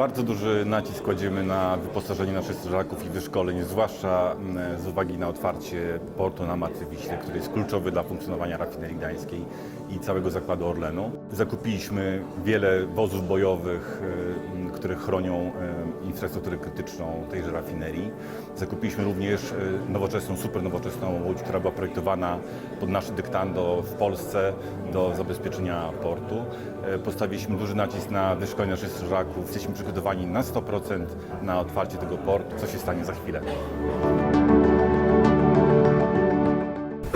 Bardzo duży nacisk kładziemy na wyposażenie naszych strażaków i wyszkoleń, zwłaszcza mm, z uwagi na otwarcie portu na Martwy Wiśle, który jest kluczowy dla funkcjonowania rafinerii gdańskiej i całego zakładu Orlenu. Zakupiliśmy wiele wozów bojowych, y, m, które chronią y, infrastrukturę krytyczną tejże rafinerii. Zakupiliśmy również y, nowoczesną, super nowoczesną łódź, która była projektowana pod nasze dyktando w Polsce do zabezpieczenia portu. E, Postawiliśmy duży nacisk na wyszkolenie naszych strażaków. Jesteśmy przygotowani na 100% na otwarcie tego portu, co się stanie za chwilę.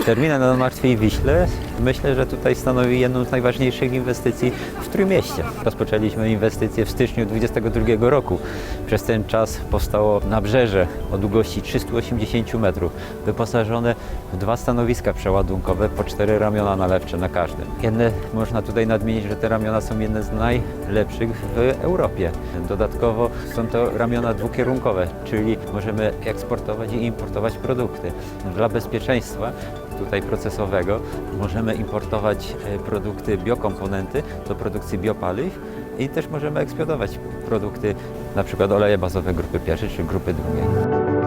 Terminal na Martwej Wiśle myślę, że tutaj stanowi jedną z najważniejszych inwestycji w Trójmieście. Rozpoczęliśmy inwestycje w styczniu 2022 roku. Przez ten czas powstało nabrzeże o długości 380 metrów, wyposażone w dwa stanowiska przeładunkowe, po cztery ramiona nalewcze na każdym. Jedne można tutaj nadmienić, że te ramiona są jedne z najlepszych w Europie. Dodatkowo są to ramiona dwukierunkowe, czyli możemy eksportować i importować produkty. Dla bezpieczeństwa tutaj procesowego możemy importować e, produkty biokomponenty do produkcji biopaliw i też możemy eksportować produkty przykład oleje bazowe grupy pierwszej czy grupy drugiej.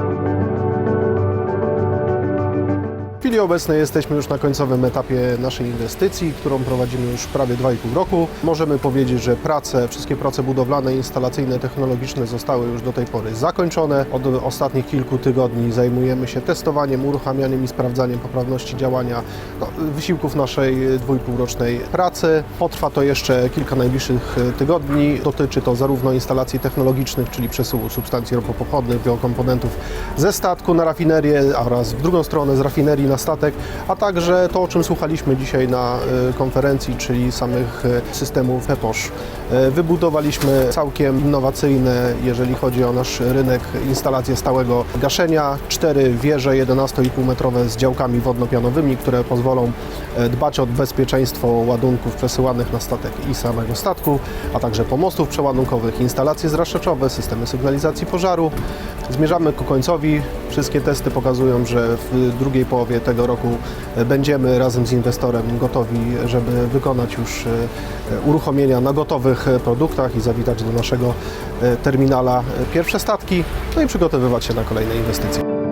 Chwili obecnej jesteśmy już na końcowym etapie naszej inwestycji, którą prowadzimy już prawie 2,5 roku. Możemy powiedzieć, że prace, wszystkie prace budowlane, instalacyjne, technologiczne zostały już do tej pory zakończone. Od ostatnich kilku tygodni zajmujemy się testowaniem, uruchamianiem i sprawdzaniem poprawności działania no, wysiłków naszej dwójpółrocznej pracy. Potrwa to jeszcze kilka najbliższych tygodni. Dotyczy to zarówno instalacji technologicznych, czyli przesyłu substancji ropopochodnych, biokomponentów ze statku na rafinerię oraz w drugą stronę z rafinerii na statek, a także to, o czym słuchaliśmy dzisiaj na y, konferencji, czyli samych y, systemów PEPOSZ. Y, Wybudowaliśmy całkiem innowacyjne, jeżeli chodzi o nasz rynek, instalacje stałego gaszenia. Cztery wieże 11,5 metrowe z działkami wodno-pianowymi, które pozwolą dbać o bezpieczeństwo ładunków przesyłanych na statek i samego statku, a także pomostów przeładunkowych, instalacje zraszczaczowe, systemy sygnalizacji pożaru. Zmierzamy ku końcowi. Wszystkie testy pokazują, że w drugiej połowie tego roku e, będziemy razem z inwestorem gotowi, żeby wykonać już e, uruchomienia na gotowych e, produktach i zawitać do naszego e, terminala e, pierwsze statki, no i przygotowywać się na kolejne inwestycje.